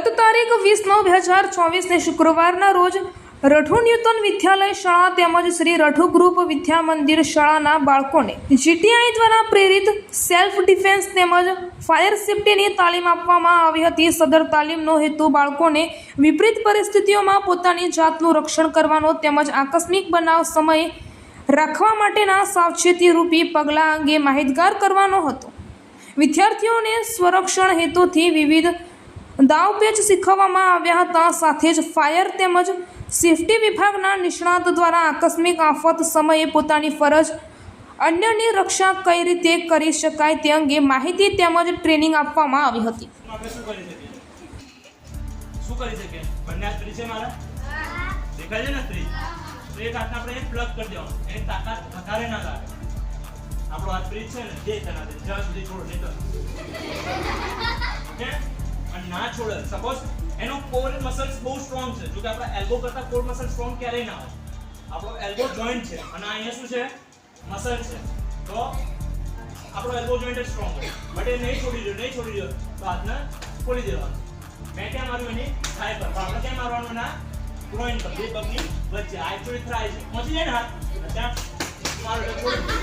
તારીખ વીસ નવ બે હજાર ચોવીસને શુક્રવારના રોજ રઠુ ન્યૂતન વિદ્યાલય શાળા તેમજ શ્રી રઠુ ગ્રુપ વિદ્યા મંદિર શાળાના બાળકોને જીટીઆઈ દ્વારા પ્રેરિત સેલ્ફ ડિફેન્સ તેમજ ફાયર સેફ્ટીની તાલીમ આપવામાં આવી હતી. સદર તાલીમનો હેતુ બાળકોને વિપરીત પરિસ્થિતિઓમાં પોતાની જાતનું રક્ષણ કરવાનો તેમજ આકસ્મિક બનાવ સમયે રાખવા માટેના સાવચેતીરૂપી પગલાં અંગે માહિતગાર કરવાનો હતો. વિદ્યાર્થીઓને સ્વરક્ષણ હેતુથી વિવિધ દાવપેચ શીખવવામાં આવ્યા હતા. સાથે જ ફાયર તેમજ સેફટી વિભાગના નિષ્ણાત દ્વારા આકસ્મિક આફત સમયે પોતાની ફરજ અન્યની રક્ષા કઈ રીતે કરી શકાય તે અંગે માહિતી તેમજ ટ્રેનિંગ આપવામાં આવી હતી. આપણે હાથ ફ્રી છે ને? જે તેના જ્યાં સુધી છોડો નહીં ના છોડે. સપોઝ એનો કોર મસલ્સ બહુ સ્ટ્રોંગ છે. જો કે આપણા એલ્બો કરતા કોર મસલ સ્ટ્રોંગ ક્યારેય ના હોય. આપણો એલ્બો જોઈન્ટ છે. અને અહીંયા શું છે? મસલ છે. તો આપણો એલ્બો જોઈન્ટ સ્ટ્રોંગ હોય. બટ એ નહીં છોડી દો, નહીં છોડી દો, તો હાથને ખોલી દેવાનું. મેં ક્યાં માર્યું એની? થાય પર. પણ આપણે ક્યાં મારવાનું ના ગ્રોઈન પર. બે પગની વચ્ચે. આ એકચ્યુઅલી થાય છે. પહોંચી જાય ને હાથ? ત્યાં મારો એટલે.